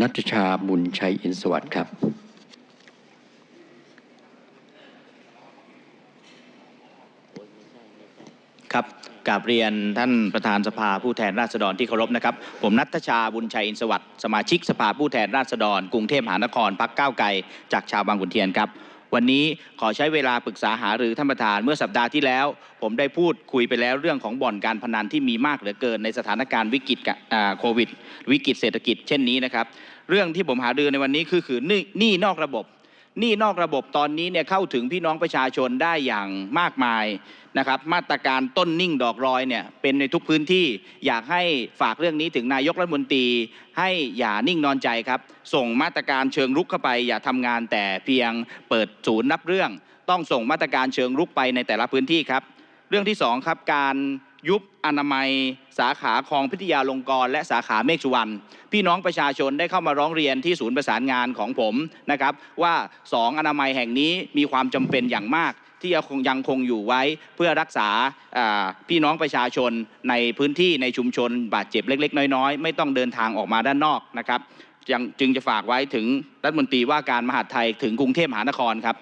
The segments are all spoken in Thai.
นัทชาบุญชัยอินสวัสดิ์ครับ ครับกราบเรียนท่านประธานสภาผู้แทนราษฎรที่เคารพนะครับ ผมนัทชาบุญชัยอินสวัสดิ์สมาชิกสภาผู้แทนราษฎรกรุงเทพมหานครพักก้าวไกลจากชาวบางขุนเทียนครับ วันนี้ขอใช้เวลาปรึกษาหารือท่านประธานเมื่อสัปดาห์ที่แล้ว ผมได้พูดคุยไปแล้วเรื่องของบ่อนการพนันที่มีมากเหลือเกินในสถานการณ์วิกฤตโควิด วิกฤตเศรษฐกิจเช่นนี้นะครับ เรื่องที่ผมหารือในวันนี้คือคือหนี้หนี้นอกระบบ หนี้นอกระบบตอนนี้เนี่ยเข้าถึงพี่น้องประชาชนได้อย่างมากมายนะครับ มาตรการต้นนิ่งดอกรอยเนี่ยเป็นในทุกพื้นที่อยากให้ฝากเรื่องนี้ถึงนายกรัฐมนตรี ให้อย่านิ่งนอนใจครับ ส่งมาตรการเชิงรุกเข้าไป อย่าทำงานแต่เพียงเปิดศูนย์รับเรื่อง ต้องส่งมาตรการเชิงรุกไปในแต่ละพื้นที่ครับ เรื่องที่สองครับการ ยุบอนามัยสาขาคลองพิทยาลงกรณ์และสาขาเมฆสุวรรณพี่น้องประชาชนได้เข้ามาร้องเรียนที่ศูนย์ประสานงานของผมนะครับว่าสองอนามัยแห่งนี้มีความจำเป็นอย่างมากที่ยังคงยังคงอยู่ไว้เพื่อรักษาพี่น้องประชาชนในพื้นที่ในชุมชนบาดเจ็บเล็ก ๆ น้อยๆ ไม่ต้องเดินทางออกมาด้านนอกนะครับจึงจะฝากไว้ถึงรัฐมนตรีว่าการมหาดไทยถึงกรุงเทพมหานครครับ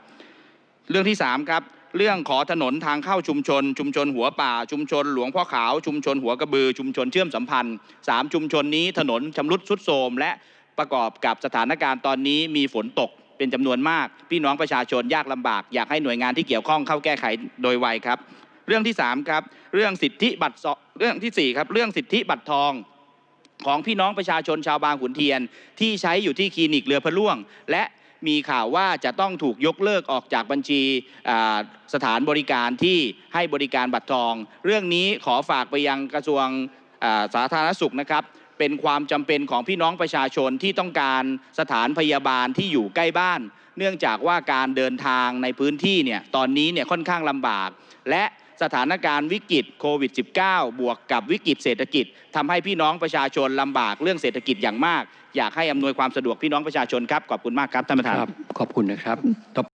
เรื่องที่3ครับ เรื่องขอถนนทางเข้าชุมชน ชุมชนหัวป่า ชุมชนหลวงพ่อขาว ชุมชนหัวกระบือ ชุมชนเชื่อมสัมพันธ์ 3 ชุมชนนี้ถนนชำรุดทรุดโทรมและประกอบกับสถานการณ์ตอนนี้มีฝนตกเป็นจำนวนมาก พี่น้องประชาชนยากลำบาก อยากให้หน่วยงานที่เกี่ยวข้องเข้าแก้ไขโดยไวครับ เรื่องที่3ครับเรื่องสิทธิบัตรเรื่องทีสี่4ครับเรื่องสิทธิบัตรทองของพี่น้องประชาชนชาวบางขุนเทียน ที่ใช้อยู่ที่คลินิกเรือพระล่วง และ มีข่าวว่าจะต้องถูกยกเลิกออกจากบัญชีสถานบริการที่ให้บริการบัตรทอง เรื่องนี้ขอฝากไปยังกระทรวงสาธารณสุขนะครับเป็นความจำเป็นของพี่น้องประชาชนที่ต้องการสถานพยาบาลที่อยู่ใกล้บ้าน เนื่องจากว่าการเดินทางในพื้นที่เนี่ยตอนนี้เนี่ยค่อนข้างลำบาก และ สถานการณ์วิกฤตโควิด -19 บวกกับวิกฤตเศรษฐกิจทำให้พี่น้องประชาชนลำบากเรื่องเศรษฐกิจอย่างมาก อยากให้อำนวยความสะดวกพี่น้องประชาชนครับขอบคุณมากครับท่านประธานครับขอบคุณนะครับ